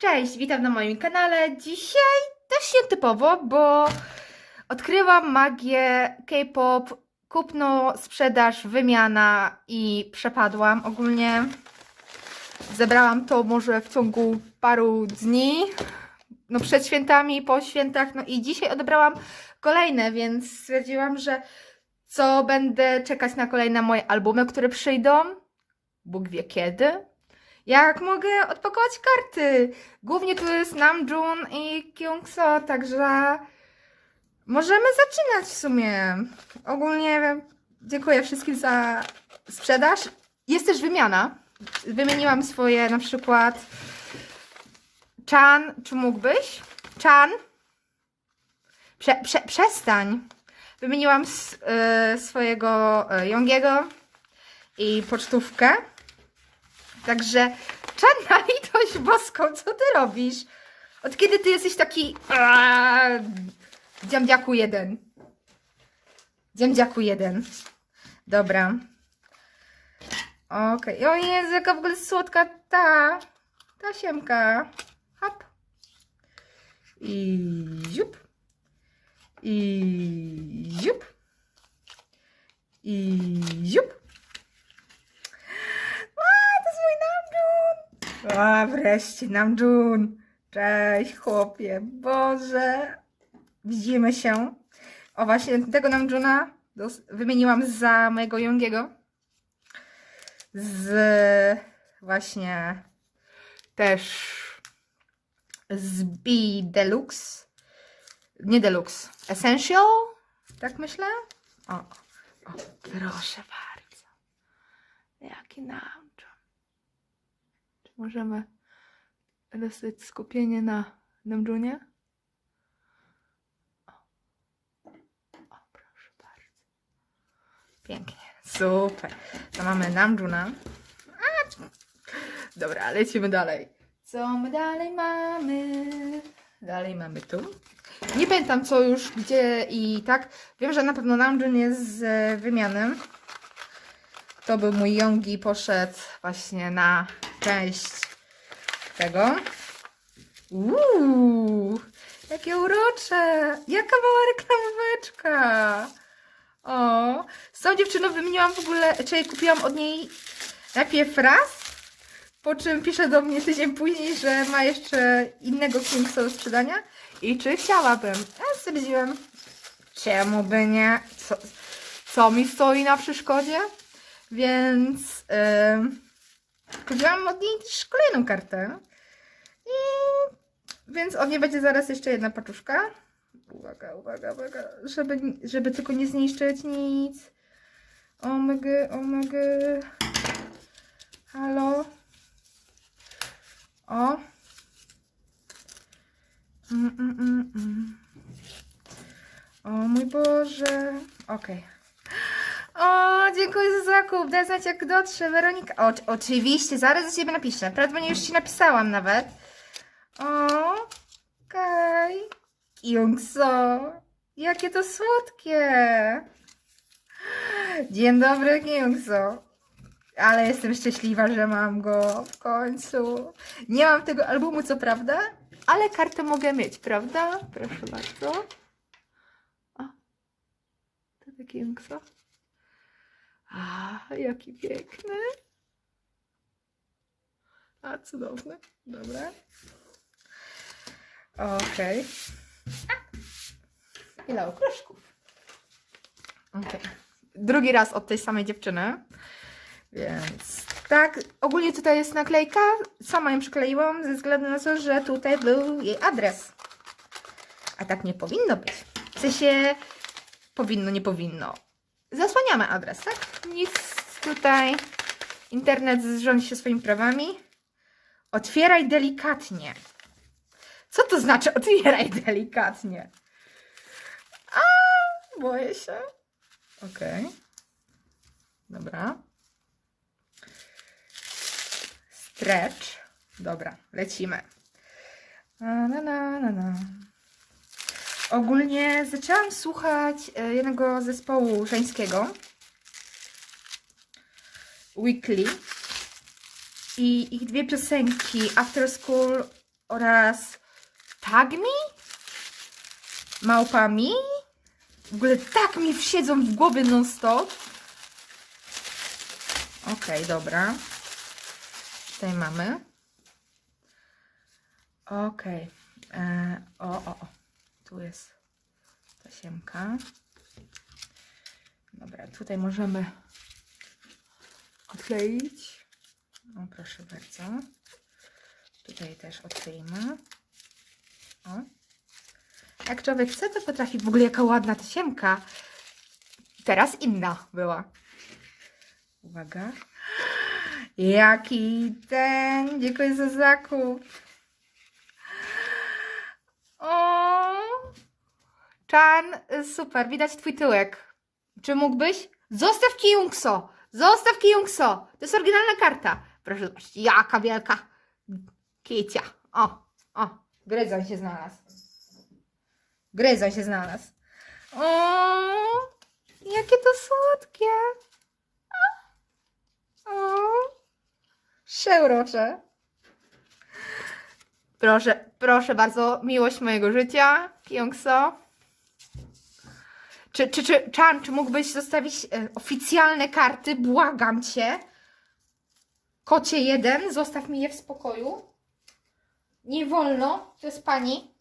Cześć, witam na moim kanale. Dzisiaj też nietypowo, bo odkryłam magię K-pop, kupno, sprzedaż, wymiana i przepadłam. Ogólnie zebrałam to może w ciągu paru dni, no przed świętami, po świętach, no i dzisiaj odebrałam kolejne, więc stwierdziłam, że co będę czekać na kolejne moje albumy, które przyjdą. Bóg wie kiedy. Jak mogę odpakować karty? Głównie tu jest Namjoon i Kyungso, także możemy zaczynać w sumie. Ogólnie dziękuję wszystkim za sprzedaż. Jest też wymiana. Wymieniłam swoje na przykład Chan, czy mógłbyś? Chan? Prze, prze, przestań. Wymieniłam s, y, swojego y, Jongiego i pocztówkę. Także czarna litość boską, co ty robisz? Od kiedy ty jesteś taki aaa, dziamdziaku jeden? Dziamdziaku jeden. Dobra. Okej. O Jezu, jaka w ogóle słodka ta, ta siemka. Hop. I ziup. I ziup. I ziup. A, to jest mój Namjoon! A, wreszcie Namjoon. Cześć, chłopie. Boże. Widzimy się. O, właśnie tego Namjoona dos- wymieniłam za mojego Jongiego. Z właśnie też z B Deluxe. Nie Deluxe. Essential? Tak myślę? O, o proszę bardzo. Jaki Namjoon. Możemy dostać skupienie na Namjoonie? O. proszę bardzo. Pięknie, super. To mamy Namjoona. A, c- Dobra, lecimy dalej. Co my dalej mamy? Dalej mamy tu. Nie pamiętam co już, gdzie i tak. Wiem, że na pewno Namjoon jest z e, wymiany. To był mój Yongi, poszedł właśnie na część tego. Uuu, jakie urocze! Jaka mała reklamóweczka! O, z tą dziewczyną wymieniłam w ogóle, czyli kupiłam od niej najpierw raz, po czym pisze do mnie tydzień później, że ma jeszcze innego Kingsa do sprzedania i czy chciałabym. Ja stwierdziłam, czemu by nie? Co, co mi stoi na przeszkodzie? Więc ym, kupiłam od niej też kolejną kartę. I więc od niej będzie zaraz jeszcze jedna paczuszka. Uwaga, uwaga, uwaga, żeby, żeby tylko nie zniszczyć nic. Omega, omega. Halo. O. Mm, mm, mm, mm. O mój Boże. Okej. O, dziękuję za zakup. Daj znać jak dotrze. Weronika. O, oczywiście, zaraz do ciebie napiszę. Prawdopodobnie już ci napisałam nawet. O, okej. Kyungso. Jakie to słodkie. Dzień dobry, Kyungso. Ale jestem szczęśliwa, że mam go w końcu. Nie mam tego albumu, co prawda, ale kartę mogę mieć, prawda? Proszę bardzo. O, to taki Kyungso. A, jaki piękny. A, cudowny. Dobra. Okej. Ile okruszków. Okej. Drugi raz od tej samej dziewczyny. Więc tak, ogólnie tutaj jest naklejka. Sama ją przykleiłam ze względu na to, że tutaj był jej adres. A tak nie powinno być. W sensie powinno, nie powinno. Zasłaniamy adres, tak? Nic tutaj. Internet rządzi się swoimi prawami. Otwieraj delikatnie. Co to znaczy otwieraj delikatnie? A, boję się. Okej. Dobra. Stretch. Dobra, lecimy. Na, na, na, na, na. Ogólnie zaczęłam słuchać e, jednego zespołu żeńskiego. Weekly. I ich dwie piosenki, After School oraz Tag Me, Małpa Mi. W ogóle tak mi wsiedzą w głowie non stop. Okej, dobra. Tutaj mamy. Okej. E, O, o, o. Tu jest tasiemka. Dobra, tutaj możemy odkleić. O, proszę bardzo. Tutaj też odkleimy. O. Jak człowiek chce, to potrafi. W ogóle jaka ładna tasiemka. Teraz inna była. Uwaga. Jaki ten. Dziękuję za zakup. O. Chan, super. Widać twój tyłek. Czy mógłbyś? Zostaw Kijungso. Zostaw Kijungso. To jest oryginalna karta. Proszę zobaczyć, jaka wielka kicia. O, o. Gryzoń się znalazł. Gryzoń się znalazł. O, jakie to słodkie. O, szeurocze. Proszę, proszę bardzo, miłość mojego życia, Kyungso. Czy, czy, czy, Chan, czy mógłbyś zostawić e, oficjalne karty? Błagam cię. Kocie jeden, zostaw mi je w spokoju. Nie wolno, to jest pani.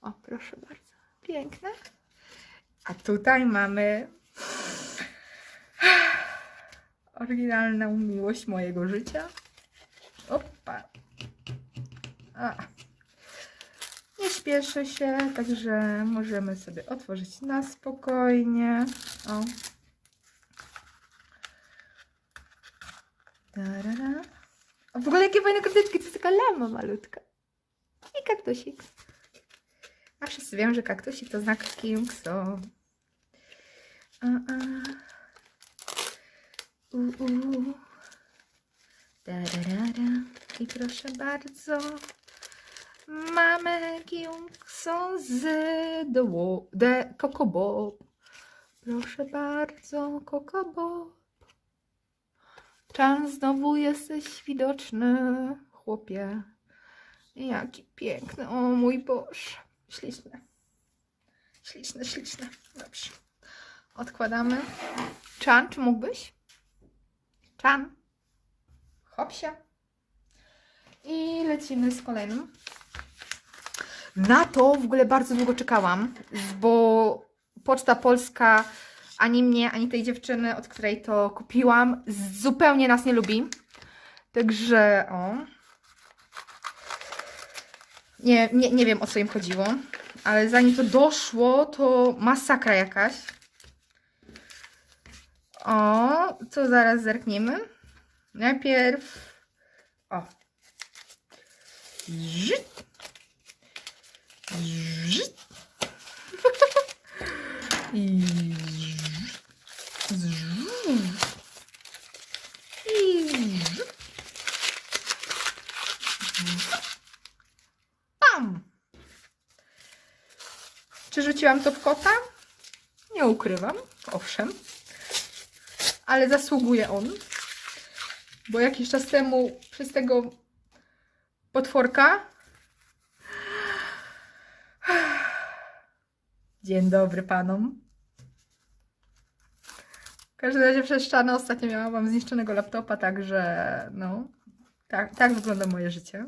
O, proszę bardzo. Piękne. A tutaj mamy oryginalną miłość mojego życia. Opa. A. Nie śpieszy się, także możemy sobie otworzyć na spokojnie. O. Tarara. A w ogóle jakie fajne karteczki, to jest taka lama malutka. I kaktusik. A wszyscy wiemy, że kaktusik to znak Kyungso. A, a. U, u. Tararara. I proszę bardzo. Mamy Kyungso z The, Wo-. Proszę bardzo, Coco Bob. Chan, znowu jesteś widoczny, chłopie. Jaki piękny, o mój Boże. Śliczne. Śliczne, śliczne. Dobrze. Odkładamy. Chan, czy mógłbyś? Chan. Hopsia. I lecimy z kolejnym. Na to w ogóle bardzo długo czekałam, bo Poczta Polska ani mnie, ani tej dziewczyny, od której to kupiłam, zupełnie nas nie lubi. Także o. Nie, nie, nie wiem o co im chodziło, ale zanim to doszło, to masakra jakaś. O, co zaraz zerkniemy. Najpierw. O. Żyt. I. Pam. Czy rzuciłam to w kota? Nie ukrywam, owszem. Ale zasługuje on. Bo jakiś czas temu przez tego potworka. Dzień dobry panom. W każdym razie przez ostatnio miałam zniszczonego laptopa, także no, tak, tak wygląda moje życie.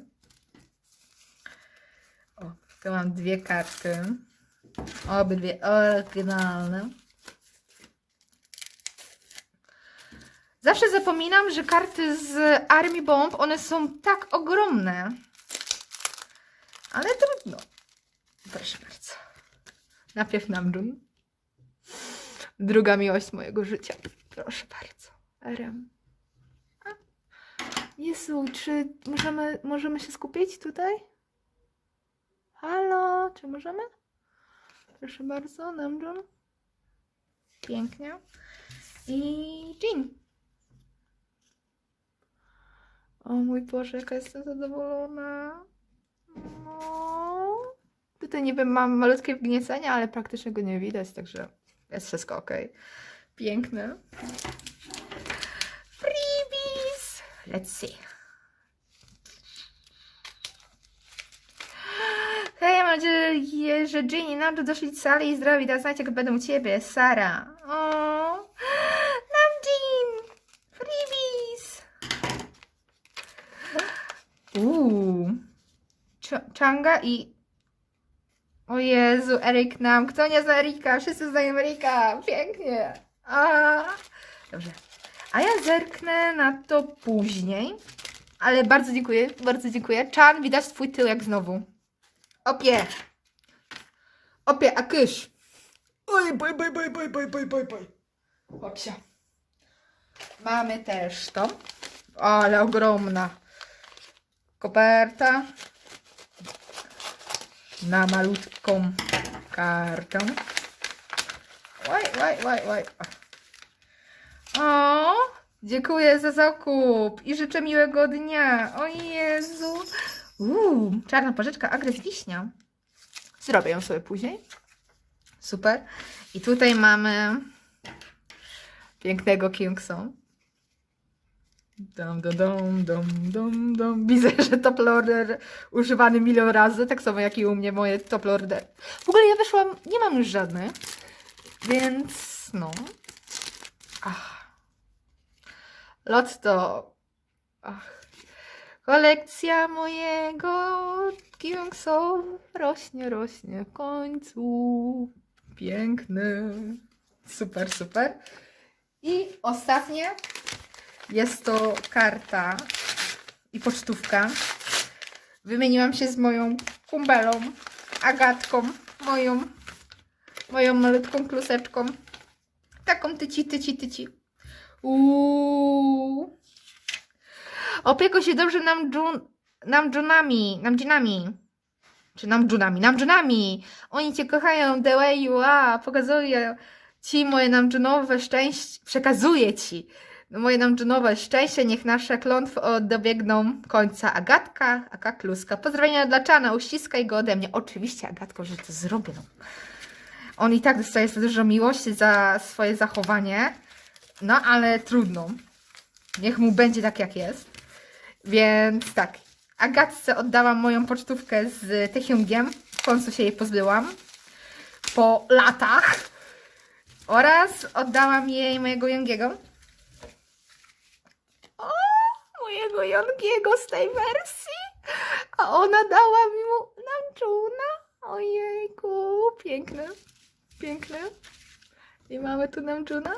O, tu mam dwie karty. Obydwie oryginalne. Zawsze zapominam, że karty z Army Bomb, one są tak ogromne. Ale trudno. Proszę bardzo. Najpierw Namjoon. Druga miłość mojego życia. Proszę bardzo. RM. Jezu, czy możemy, możemy się skupić tutaj? Halo, czy możemy? Proszę bardzo, Namjoon. Pięknie. I Jean. O mój Boże, jaka jestem zadowolona. No. Tutaj wiem, mam malutkie wgniecenie, ale praktycznie go nie widać, także jest wszystko ok. Piękne. Freebies! Let's see. je, że Jin i Namjoon doszli do sali i zdrowi, da znać jak będą u ciebie, Sara. O, Namjoon! Freebies! Uuu. Ch- Changa i... O Jezu, Erik nam. Kto nie zna Erika? Wszyscy znają Erika. Pięknie. A. Dobrze. A ja zerknę na to później. Ale bardzo dziękuję, bardzo dziękuję. Chan, widać twój tyłek znowu. Opie. Opie, a kysz. Oj, boj, boj, boj, boj, boj, boj, boj, boj. Chodźcie. Mamy też to. Ale ogromna koperta na malutką kartę. Oj, oj, oj, oj. O, dziękuję za zakup i życzę miłego dnia. O Jezu. Uuu, czarna porzeczka, agres wiśnia. Zrobię ją sobie później. Super. I tutaj mamy pięknego Kingson. Dum, dum, dum, dum, dum, dum. Widzę, że top loader używany milion razy, tak samo jak i u mnie moje top loader. W ogóle ja wyszłam, nie mam już żadnych, więc no. Ach. Lotto. Ach. Kolekcja mojego Kingso rośnie, rośnie w końcu. Piękny. Super, super. I ostatnie jest to karta i pocztówka. Wymieniłam się z moją kumbelą, Agatką, moją, moją malutką kluseczką. Taką tyci, tyci, tyci. Uuu. Opiekuj się dobrze nam dżun, nam dżunami, nam dżinami. Czy nam dżunami, nam dżunami. Oni cię kochają, the way you are. Pokazuję ci moje namdżunowe szczęście, przekazuję ci moje namdżunowe szczęście, niech nasze klątwy dobiegną końca. Agatka, Aka Kluska. Pozdrowienia dla Czana, uściskaj go ode mnie. Oczywiście, Agatko, że to zrobię. On i tak dostaje za dużo miłości za swoje zachowanie. No, ale trudno. Niech mu będzie tak, jak jest. Więc tak. Agatce oddałam moją pocztówkę z Techjungiem. W końcu się jej pozbyłam. Po latach. Oraz oddałam jej mojego Jungiego. O, mojego Jongiego z tej wersji. A ona dała mi mu Namjoona. Ojejku, piękny, piękny. I mamy tu Namjoona.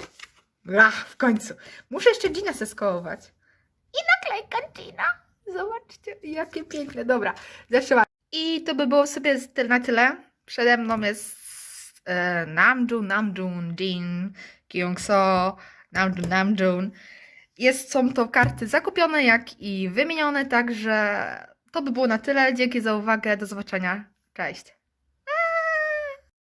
Ach, w końcu. Muszę jeszcze Gina seskołować. I naklejka Gina. Zobaczcie, jakie piękne. Dobra, zaczynamy. I to by było sobie na tyle. Przede mną jest e, Namjoon, Namjoon, Jin, Kyungso, Namjoon, Namjoon. Jest, są to karty zakupione, jak i wymienione, także to by było na tyle. Dzięki za uwagę. Do zobaczenia. Cześć.